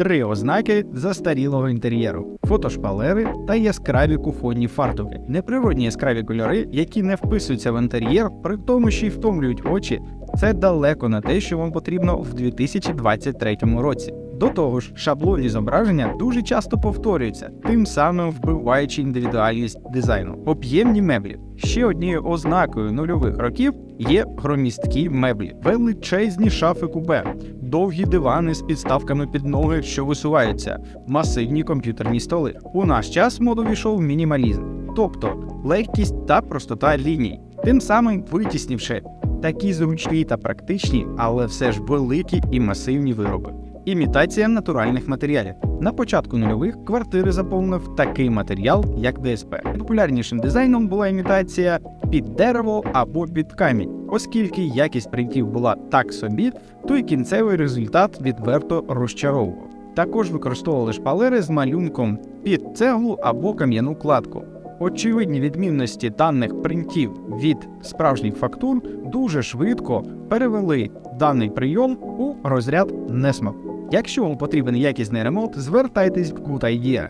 три ознаки застарілого інтер'єру: фотошпалери та яскраві кухонні фартуки, неприродні яскраві кольори, які не вписуються в інтер'єр, при тому, що й втомлюють очі. Це далеко не те, що вам потрібно в 2023 році. До того ж, шаблонні зображення дуже часто повторюються, тим самим вбиваючи індивідуальність дизайну. Об'ємні меблі. Ще однією ознакою нульових років є громісткі меблі, величезні шафи купе, довгі дивани з підставками під ноги, що висуваються, масивні комп'ютерні столи. У наш час моду війшов мінімалізм, тобто легкість та простота ліній, тим самим витіснівши такі зручні та практичні, але все ж великі і масивні вироби. Імітація натуральних матеріалів. На початку нульових квартири заповнив такий матеріал, як ДСП. Популярнішим дизайном була імітація під дерево або під камінь. Оскільки якість принтів була так собі, то й кінцевий результат відверто розчаровував. Також використовували шпалери з малюнком під цеглу або кам'яну кладку. Очевидні відмінності даних принтів від справжніх фактур дуже швидко перевели даний прийом у розряд несмак. Якщо вам потрібен якісний ремонт, звертайтесь в Good Idea.